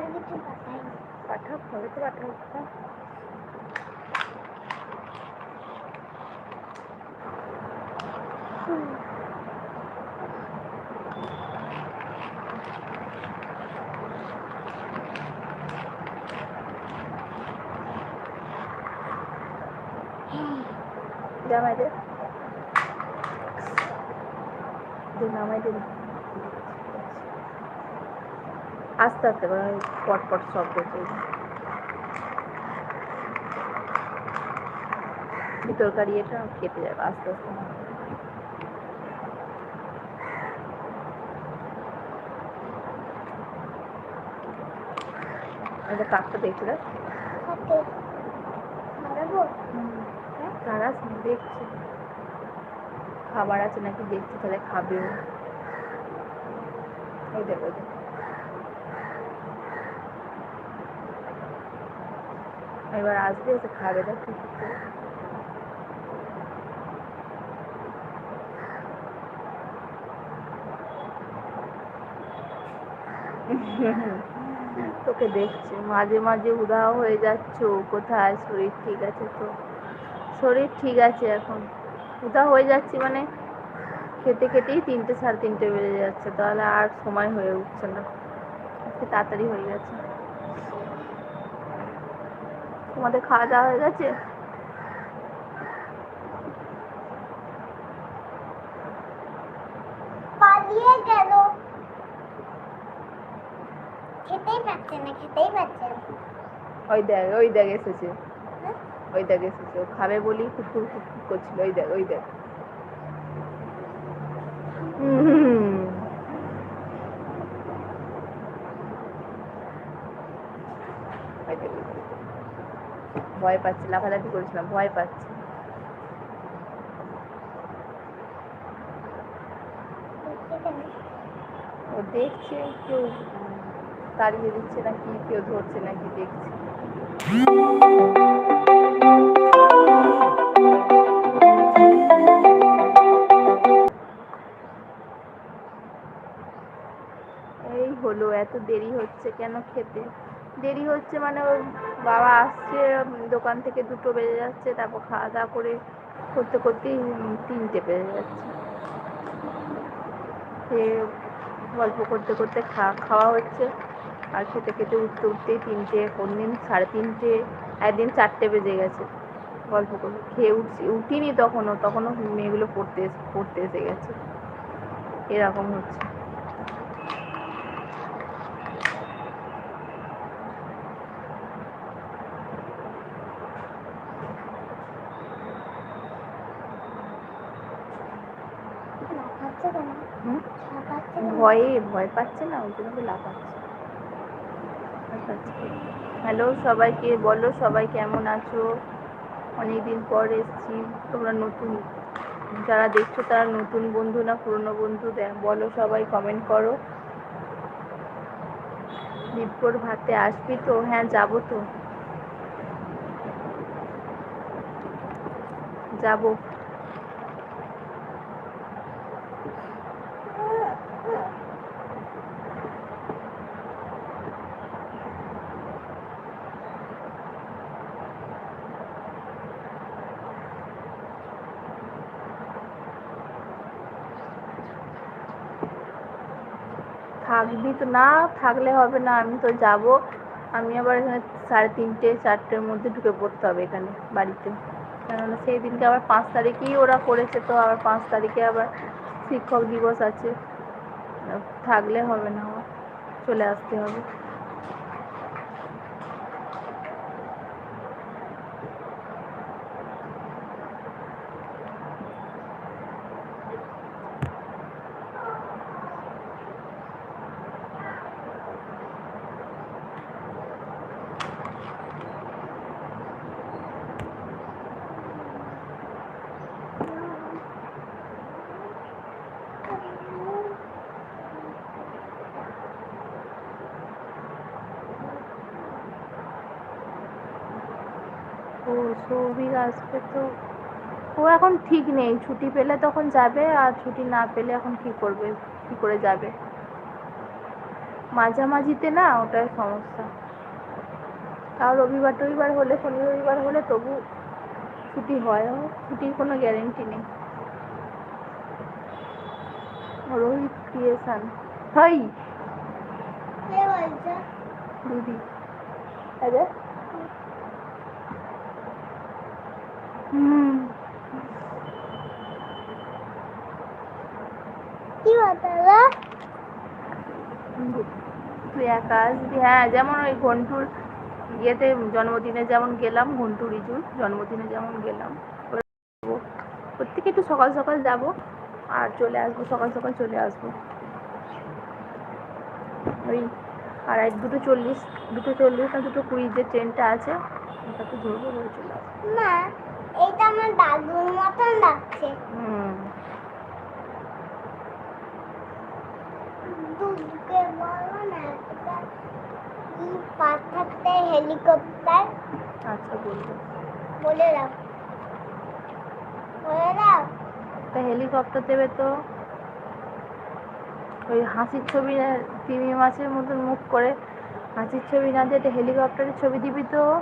আর কিছু পাঠাইনি পাঠাও হবে তো পাঠাও হ্যাঁ। জামাই দে দে নামাই দে আস্তে আস্তে করে ওই পট পট শব্দ করবে ভিতরকার ইয়েটা কেটে যাবে আস্তে আস্তে। এটা কাকটা দেখলে তারা দেখছে। খাবার আছে নাকি দেখছে তাহলে খাবেও। ওই দেখো ওই দেখো। এবার আসবে এসে খাবে, দেখ। তোকে দেখছে, মাঝে মাঝে উধাও হয়ে যাচ্ছ, কোথায়? শরীর ঠিক আছে তো? শরীর ঠিক আছে এখন। উধাও হয়ে যাচ্ছি মানে খেতে খেতেই তিনটে সাড়ে তিনটে বেজে যাচ্ছে, তাহলে আর সময় হয়ে উঠছে না। তাড়াতাড়ি হয়ে গেছে। তোমাদের খাওয়া দাওয়া হয়ে গেছে? পালিয়ে গেল। খেতেই না খেতেই না। ওই দেখ ওই দেখ এসেছে। হ্যাঁ? ওই দেখ এসেছে। ও খাবে বলি কুকুর কুকুর করছিল। ওই দেখ ওই দেখ। হুম। ওই দেখ, ওই দেখ। ভয় পাচ্ছে, লাফালাফি করেছিলাম, ভয় পাচ্ছে। ও দেখছে কেউ, তাড়িয়ে দিচ্ছে নাকি, কেউ ধরছে নাকি, দেখছে। এই হলো, এত দেরি হচ্ছে কেন খেতে? দেরি হচ্ছে মানে ওর বাবা আসছে দোকান থেকে দুটো বেজে যাচ্ছে, তারপর খাওয়া দাওয়া করে করতে করতেই তিনটে বেজে যাচ্ছে। সে গল্প করতে করতে খা- খাওয়া হচ্ছে, আর খেতে খেতে উঠতে উঠতেই তিনটে কোনদিন সাড়ে তিনটে, একদিন চারটে বেজে গেছে গল্প করে খেয়ে উঠছি, উঠিনি তখনও তখনও মেয়েগুলো পড়তে পড়তে এসে গেছে। এরকম হচ্ছে লাফাচ্ছে কেন? হুম? লাফাচ্ছে কেন? ভয়ে, ভয় পাচ্ছে না ওই জন্য লাফাচ্ছে। হ্যালো সবাইকে বলো, সবাই কেমন আছো? অনেকদিন পর এসছি। তোমরা নতুন, যারা দেখছ তারা নতুন বন্ধু না, পুরনো বন্ধু বলো সবাই কমেন্ট করো। দীপকর ভাতে আসবি তো? হ্যাঁ যাব তো। যাব। থাকবি তো না থাকলে হবে না, আমি তো যাব। আমি আবার এখানে সাড়ে তিনটে, চারটের মধ্যে ঢুকে পড়তে হবে এখানে বাড়িতে। কেননা সেই দিনকে আবার পাঁচ তারিখেই ওরা করেছে তো, আবার পাঁচ তারিখে আবার শিক্ষক দিবস আছে। থাকলে হবে না আমার চলে আসতে হবে ও সৌভিক আসবে তো ও এখন ঠিক নেই। ছুটি পেলে তখন যাবে আর ছুটি না পেলে এখন কি করবে? কি করে যাবে? মাঝামাঝিতে না ওটাই সমস্যা। তাও রবিবার টবিবার হলে শনি রবিবার হলে তবু ছুটি হয়। ছুটির কোনো গ্যারেন্টি নেই। Rohit creation hi! দিদি। আরে হুম কি বলতো তুই একা আসবি হ্যাঁ যেমন ওই ঘন্টুর ইয়েতে জন্মদিনে যেমন গেলাম ঘন্টু রিজুর জন্মদিনে যেমন গেলাম। প্রত্যেকে একটু সকাল সকাল যাব আর চলে আসব সকাল সকাল চলে আসব। ওই আড়াই দুটো চল্লিশ দুটো চল্লিশ না দুটো কুড়ি যে ট্রেনটা আছে ওটাতে ধরবো ধরে চলে আসব। মা এইটা আমার দাদুর মতন লাগছে। হুম। দুধকে বলো না এটা হেলিকপ্টার? আচ্ছা বলব বলে দাও। বলে দাও। তা হেলিকপ্টার দেবে তো। ওই হাসির ছবি তিমি মাছের মতন মুখ করে। হাসির ছবি না দিয়ে একটা হেলিকপ্টারের ছবি দিবি তো।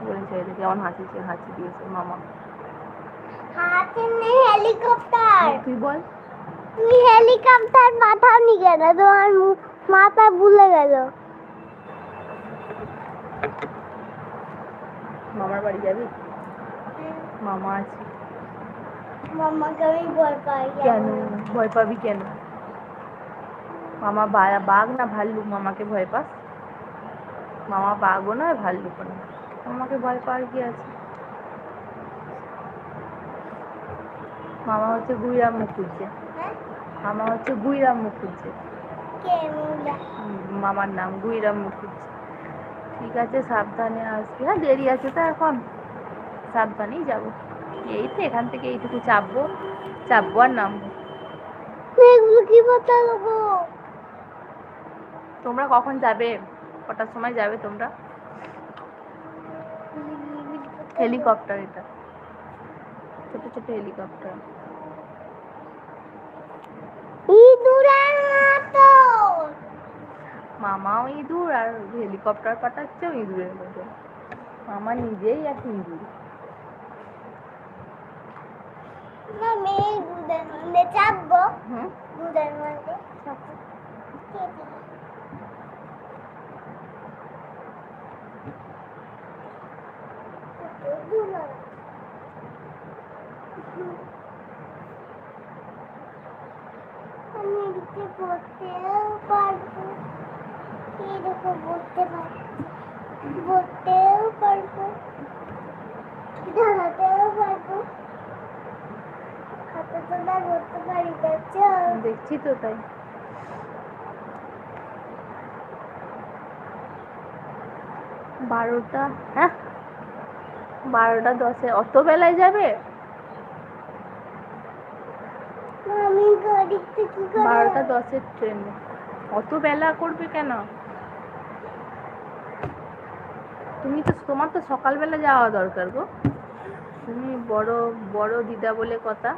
এই দেখে কেমন হাসি হাসি দিয়েছে মামা। হাতে নেই হেলিকপ্টার। তুই বল। তুমি হেলিকপ্টার পাঠাওনি কেন তোমার মাথা ভুলে গেল। মামার বাড়ি যাবি? মামা আছে। মামাকে আমি ভয় পাই কেন? ভয় পাবি কেন? মামা বাঘ না ভাল্লুক? মামাকে ভয় পাস? মামা বাঘও নয় ভাল্লুকও নয়। মামাকে ভয় পাওয়ার কি আছে? মামা হচ্ছে গুইরাম মুখুজ্জে হ্যাঁ? মামা হচ্ছে গুইরাম মুখুজ্জে মামার নাম গুইরাম মুখুজ্জে ঠিক আছে সাবধানে আসবি। হ্যাঁ দেরি আছে তো এখন। সাবধানেই যাব। এই তো এখান থেকে এইটুকু চাপবো। চাপবো আর নামবো। কি তোমরা কখন যাবে? কটার সময় যাবে তোমরা? হেলিকপ্টার এটা। ছোট ছোট হেলিকপ্টার ইঁদুরের মতো। মামাও ইঁদুর আর হেলিকপ্টার পাঠাচ্ছে ইঁদুরের মতো। মামা নিজেই এক ইঁদুর। না মেয়ে দুধের মধ্যে চাপবো। হুম? দুধের মধ্যে কে দিবে? দুধ আমি এদিকে পড়তেও পারব এরকম পড়তেও পারব দাঁড়াতেও পারব হাতে তোলা করতে পারি দেখছি তো তাই। বারোটা হ্যাঁ? বারোটা দশে। অত বেলায় যাবে বারোটা দশের ট্রেনে। অত বেলা করবে কেন? তুমি তো তোমার তো সকালবেলা যাওয়া দরকার গো। তুমি বড় বড় দিদা বলে কথা।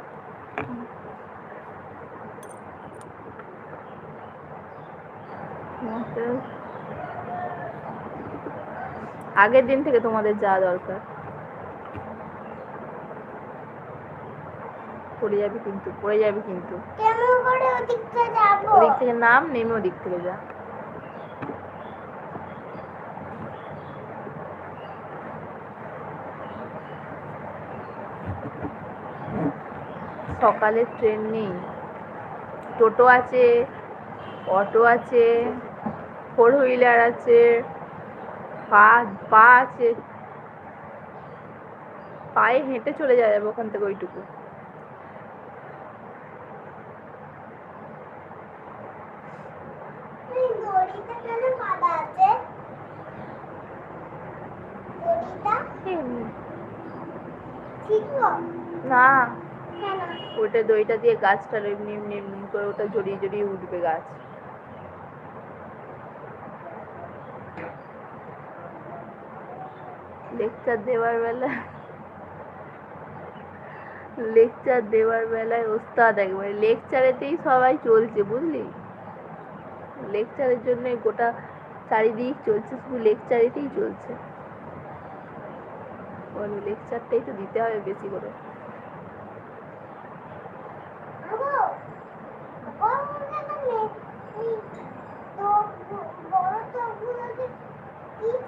আগের দিন থেকে তোমাদের যাওয়া দরকার। পড়ে যাবে কিন্তু পড়ে যাবে কিন্তু। কেমন করে ওদিকটা যাব? ওদিক থেকে নাম নেমে ওদিক থেকে যা। সকালে ট্রেন নেই। টোটো আছে অটো আছে ফোর হুইলার আছে পা পা আছে। পায়ে হেঁটে চলে যাওয়া যাবে ওখান থেকে ওইটুকু এই দড়িটা কেন বাঁধা আছে দড়িটা এমনি। ঠিক গো? না ওটা দইটা দিয়ে গাছটা এমনি এমনি এমনি করে ওটা জড়িয়ে জড়িয়ে উঠবে গাছ। লেকচার দেওয়ার বেলা লেকচার দেওয়ার বেলায় ওস্তাদ একবারে লেকচারেতেই সবাই চলছে বুঝলি? লেকচারের জন্য গোটা চারিদিক চলছে শুধু লেকচারেতেই চলছে। লেকচারটাই তো দিতে হবে বেশি করে।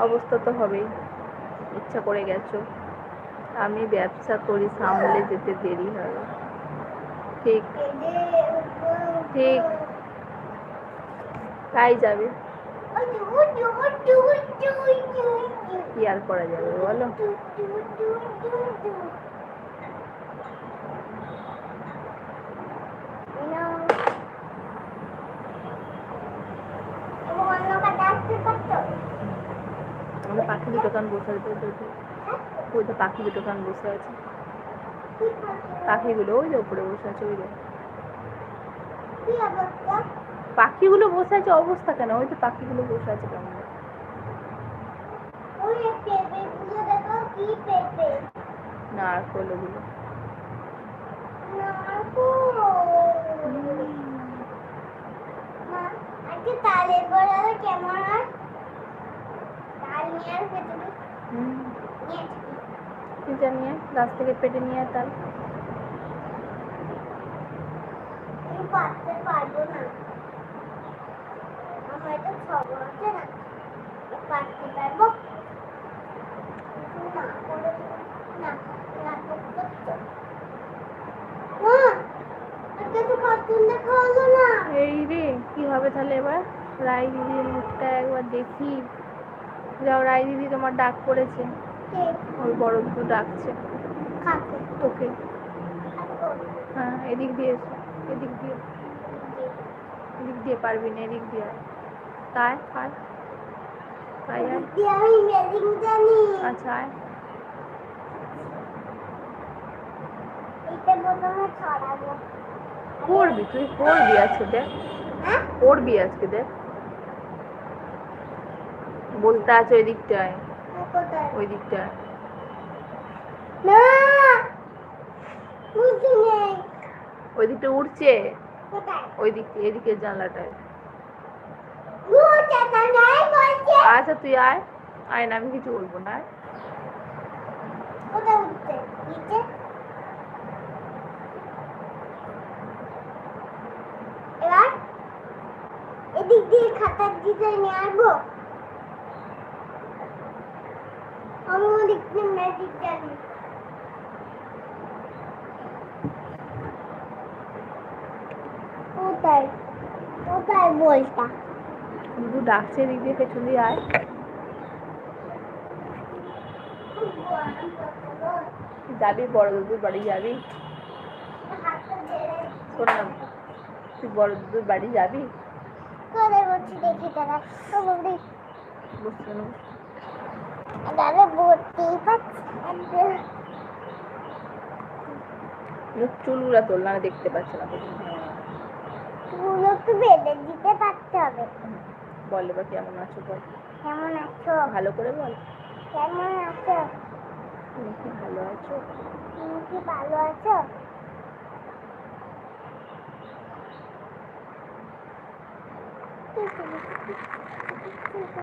অবস্থা তো হবেই। ইচ্ছা করে গেছো। আমি ব্যবসা করি, সামলে যেতে দেরি হবে ঠিক। ঠিক। তাই যাবে। কি আর করা যাবে বলো? পাখির দোকান বসে আছে, ওই যে পাখির দোকান বসে আছে। পাখিগুলো ওই যে উপরে বসে আছে, ওই যে। পাখিগুলো বসে আছে, অবস্থা কেন? ওই যে পাখিগুলো বসে আছে কেমন কেমন হয়? এটা গাছ থেকে পেটে নিয়ে তার এই রে, কি হবে তাহলে এবার? রায় দিদির মুখটা একবার দেখি। যাও রাই দিদি তোমার ডাক পড়েছে। ওর বড় দুটো ডাকছে। তোকে। হ্যাঁ এদিক দিয়ে এসো এদিক দিয়ে। এদিক দিয়ে পারবি না এদিক দিয়ে। তাই আয়। আমি আচ্ছা আয়। পড়বি তুই পড়বি আজকে দেখ। হ্যাঁ? পড়বি আজকে দেখ। বলতে আছে ওই দিকটায়। ওই দিকটায়। না! ওই দিকটা উঠছে ওই দিক এদিকে জানলাটায়। আচ্ছা তুই আয়। আয় না আমি কিছু বলব না এবার এদিক দিয়ে খাতার দিকে নিয়ে আসব আমি দিয়ে ম্যাজিক জানি কোথায় কোথায় বলটা ডাকছে এদিক দিয়ে পেছন দিয়ে আয় যাবি বড় দুধুর বাড়ি যাবি হাতটা ধরে শোন না তুই বড় দুধুর বাড়ি যাবি করে বলছি দেখি তারা দাদা ভর্তি মুখ চুলগুলা তোল না দেখতে পাচ্ছে না। গুলো একটু বেঁধে দিতে পারতে হবে। বল এবার কেমন আছো বল। কেমন আছো? ভালো করে বল। কেমন আছো? তুমি কি ভালো আছো? তুমি কি ভালো আছো কেমন আছো?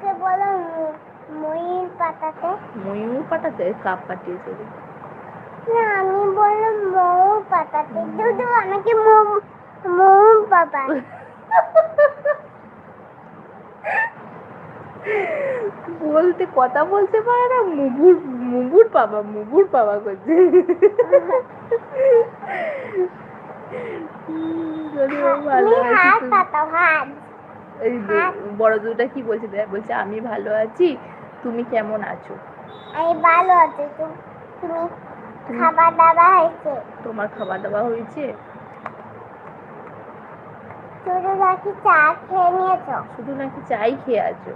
ওকে বলো ময়ূর পাতাতে? ময়ূর পাতাতে? কাপ পাঠিয়েছে না আমি বললাম মৌ পাতাতে। দুধু আমাকে মৌ মৌ বাবা বলতে কথা বলতে পারে না মুগুর মুগুর পাবা মুগুর পাবা করছে। হ্যাঁ, ভালো হাত পাতা হাত। এই বড় দুটা কি বলছে বলছে আমি ভালো আছি তুমি কেমন আছো? আমি ভালো আছি তুমি খাবার দাবার হয়েছে? তোমার খাওয়া দাওয়া হয়েছে? শুধু নাকি চা খেয়ে নিয়েছো? শুধু নাকি চাই খেয়ে আছো?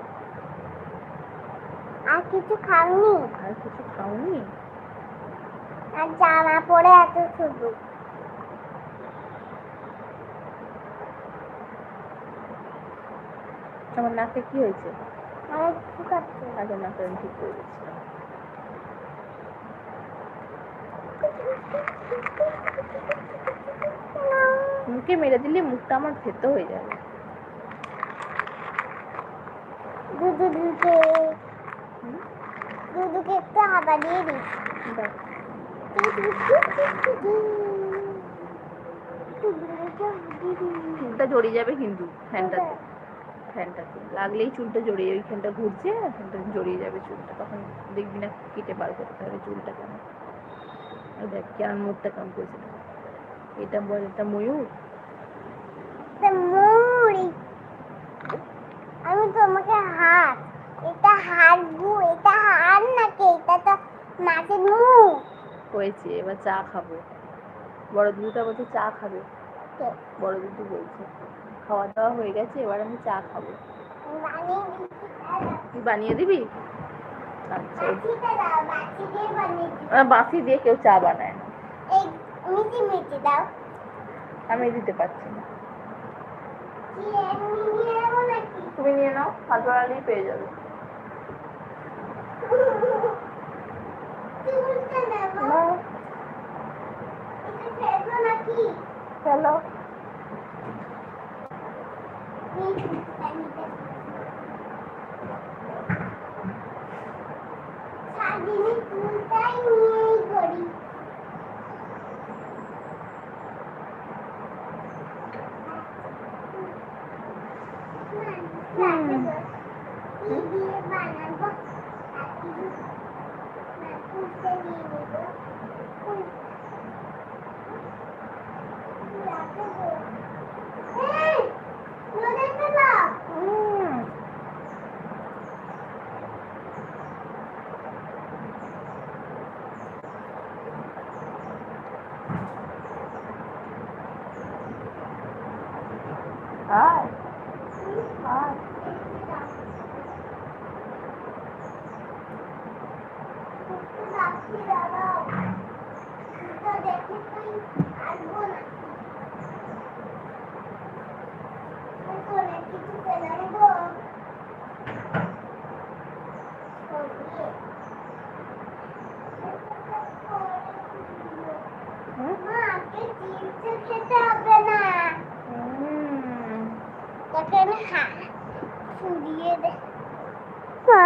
আর কিছু খাওনি? আর কিছু খাওনি? আর জামা পরে আছো শুধু আমার নাকে কি হয়েছে? আগে নাকে আমি ঠিক করে দিচ্ছিলাম মুখে মেরে দিলে মুখটা আমার হয়ে যাবে। দুধু দুধুকে দুধুকে একটু হাবা দিয়ে দিস। দেখ, জড়িয়ে যাবে কিন্তু ফ্যানটাতে। ফ্যানটাতে লাগলেই চুলটা জড়িয়ে ওই ফ্যানটা ঘুরছে ফ্যানটা জড়িয়ে যাবে চুলটা। তখন দেখবি না কেটে বার করতে হবে চুলটা কেমন। আর দেখ কেমন মুখটা কেমন করেছে। এটা বল এটা ময়ূর? আমি তোমাকে হাত এটা হাত গু এটা হাত নাকি? এটা তো মাছের মুখ হয়েছে এবার চা খাব। বড় দুধটা বলছে চা খাবে? বড় দুধু বলছে। খাওয়া দাওয়া হয়ে গেছে এবার আমি চা খাব। তুই বানিয়ে দিবি? আচ্ছা। বাসি দিয়ে কেউ চা বানায় না। আমি দিতে পারছি না। তুমি নিয়ে নাও বাড়ালেই পেয়ে যাবে। চুলটা নেব নাও, এটা ফেলব নাকি চলো এই চুলটা নিতে সারাদিনে চুলটাই নিয়েই করি হুম। কি দিয়ে বানাবো আর কিছু না চুলটা নিয়ে নেব চুল- রাখব। এই, রোদে ফেলো। হুম। আয় আয় রাখছি দাঁড়াও। চুলটা দেখে তুই আসব না। এই তোরে কিছু ফেলে নেব। সরিয়ে। হুম? মা, আজকে চিপস খেতে হবে না হুম। তাকে আমি হা ছুড়িয়ে দে মা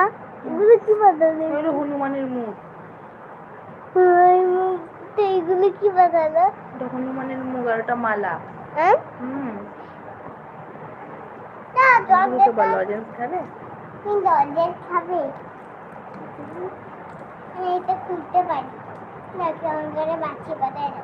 এগুলো কি বানালে ওই হনুমানের মুখ ওই মুখটা এগুলো কি বানালো তখন হনুমানের মুখ মালা। হ্যাঁ? হুম। তো বা লজেন্স খাবে? আমি এটা খুলতে পারি। না কেমন করে বাচ্চা বানায় না।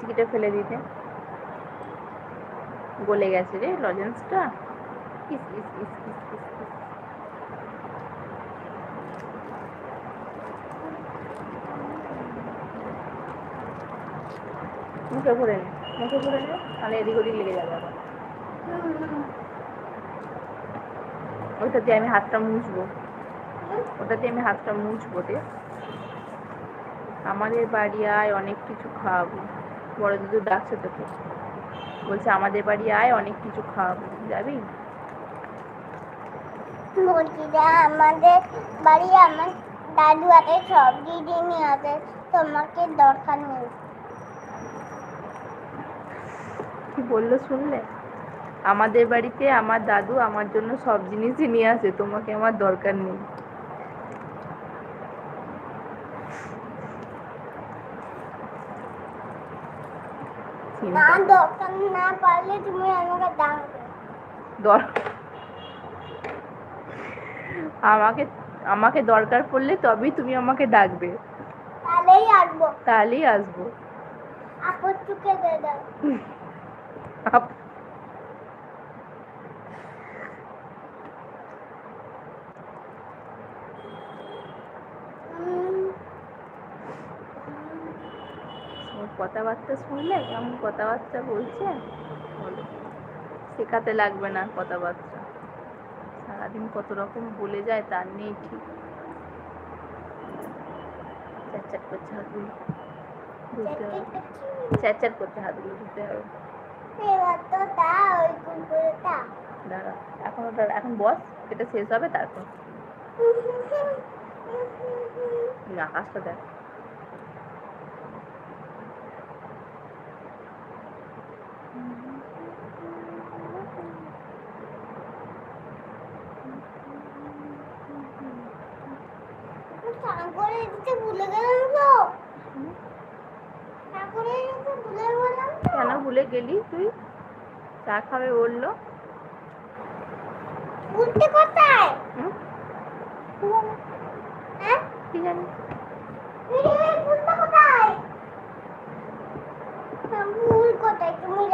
চিচিকিটা ফেলে দিতে। গলে গেছে রে লজেন্সটা। ইস ইস ইস। মুখে ভরে নে, মুখে ভরে নে, তাহলে এদিক ওদিক লেগে যাবে আবার। ওটা দিয়ে আমি হাতটা মুছবো। ওটা দিয়ে আমি হাতটা মুছবো রে। আমাদের বাড়ি আয় অনেক কিছু খাওয়াবো বড় দুধু ডাকছে তোকে। বলছে আমাদের বাড়ি আয় অনেক কিছু খাওয়াবো যাবি? আমাদের বাড়ি আমার দাদু হাতে সব দিদি নিয়ে আসে তোমাকে দরকার নেই। কি বলল শুনলে? আমাদের বাড়িতে আমার দাদু আমার জন্য সব জিনিসই নিয়ে আসে তোমাকে আমার দরকার নেই। না দরকার না পারলে তুমি আমাকে দর আমাকে আমাকে দরকার পড়লে তবেই তুমি আমাকে ডাকবে। তাহলেই আসব। তাহলেই আসব। আপত্তুকে দিয়ে দাও। কথাবার্তা শুনলে কেমন কথাবার্তা বলছে? বলো। শেখাতে লাগবে না কথাবার্তা। সারাদিন কত রকম বলে যায় তার নেই ঠিক। চ্যাট করছে হাতগুলো। ধুতে হবে। চ্যাট চ্যাট করছে হাতগুলো ধুতে হবে। দাঁড়া। এখন ওটা এখন বস, এটা শেষ হবে, তারপর। আকাশটা দেখ স্নান করে দিতে ভুলে গেলাম তো স্নান করে দিতে ভুলে গেলাম তো কেন ভুলে গেলি তুই? চা খাবে বলল। উঠতে কোথায়? হ্যাঁ? কি জানি।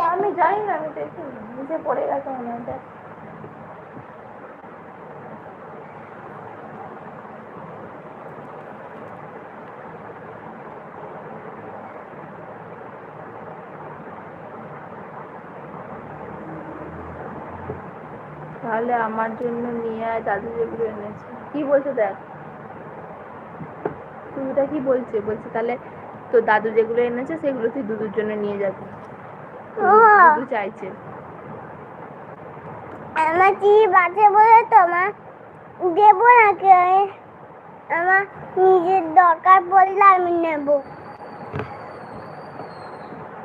আমি জানি না আমি দেখি। নিচে পড়ে গেছে মনে হয় তাহলে আমার জন্য নিয়ে আয় দাদু যেগুলো এনেছে। কি বলছে দেখ? তুইটা কি বলছে? বলছে তাহলে তো দাদু যেগুলো এনেছে সেগুলো তুই দুধুর জন্য নিয়ে যাবি। দুধু চাইছে। আমার কি বাজে বলে তো তোমার দেবো নাকি? আমি আমার নিজের দরকার পড়লে আমি নেব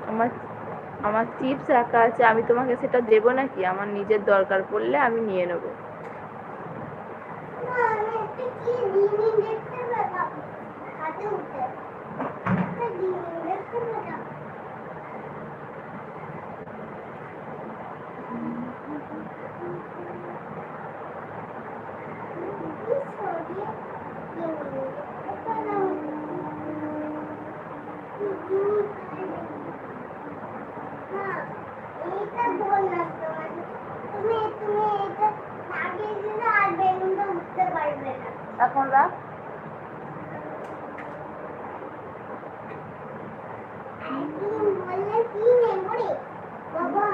আমার আমার চিপস রাখা আছে, আমি তোমাকে সেটা দেবো নাকি? আমার নিজের দরকার পড়লে আমি নিয়ে নেব আমি একটা কি ডিমি দেখতে পেলাম হাতে উঠে একটা ডিমি দেখতে পেলাম কি সরিয়ে ডিমি দেখতে পেলাম। কি ডিমি না, এইটা বললাম তোমাকে। তুমি তুমি এটা লাগিয়ে দিলে আর বেলুনটা উঠতে পারবে না এখন রাখ একদিন বললে কি নেব রে বাবা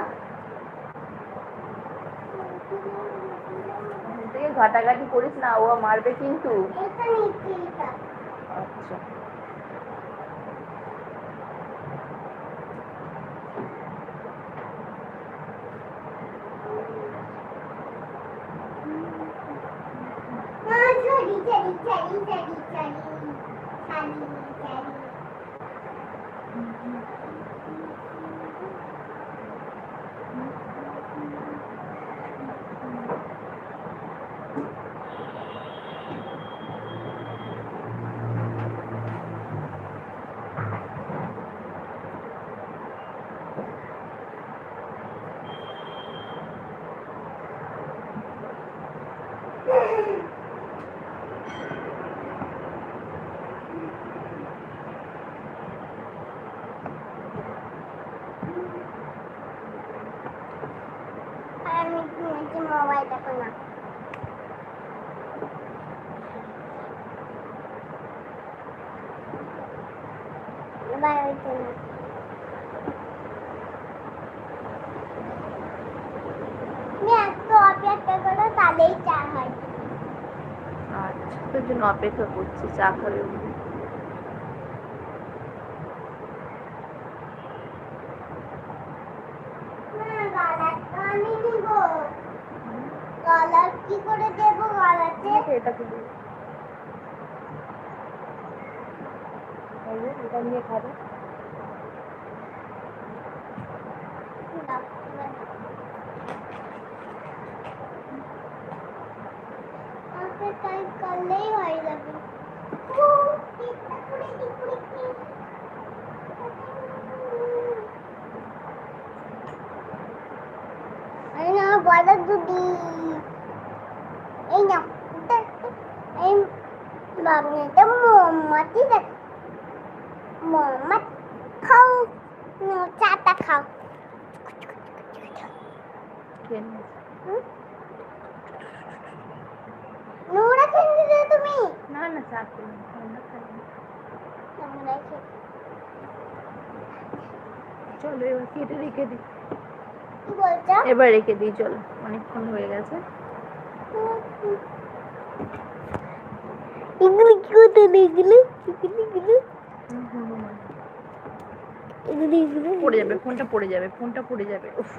থেকে ঘাটাঘাটি করিস না ও মারবে কিন্তু। আচ্ছা না চড়ি চড়ি চড়ি চড়ি চড়ি চড়ি চড়ি আর আমি কিনেছি মোবাইল দেখো না না অপেক্ষা করো চা হয়। আচ্ছা তোর জন্য অপেক্ষা করছি চা খাবে। না আমি নিব গালার কি করে দেবো গালাতে? এটা কি দিবি? এই যে, এটা নিয়ে খাবে করলেই হয়ে যাবে ও, একটা করে দি, করে দি। এই না এই মোমবাতি দেখ মোমবাত খাও চাটা খাও? নোংরা খেয়ে দিলে তুমি না না চা খাই। নোংরা খেয়ে চলো এবার কেটে রেখে দিই এবার রেখে দিই চলো অনেকক্ষণ হয়ে গেছে এগুলো কি করতে এগুলো এগুলো এগুলো হুম, হুম, হুম। এগুলো এগুলো পড়ে যাবে ফোনটা পড়ে যাবে ফোনটা পড়ে যাবে উফ।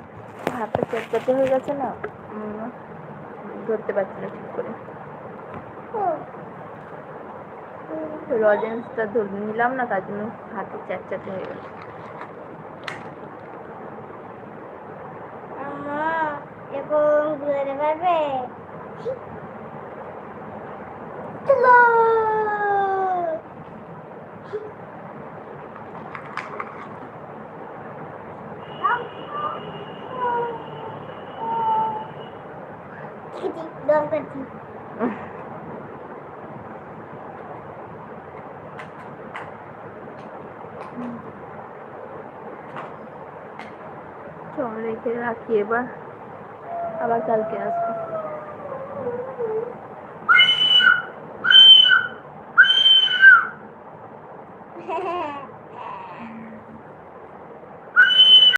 হাতটা চেপচাপে হয়ে গেছে না? উম, ধরতে পারছি না ঠিক করে। লজেন্সটা ধরে নিলাম না তার জন্য হাতে চ্যাটচ্যাটে হয়ে আম্মা এরকম ঘুরে পারবে চলো দম করছি চল রাখি এবার আবার কালকে আসব।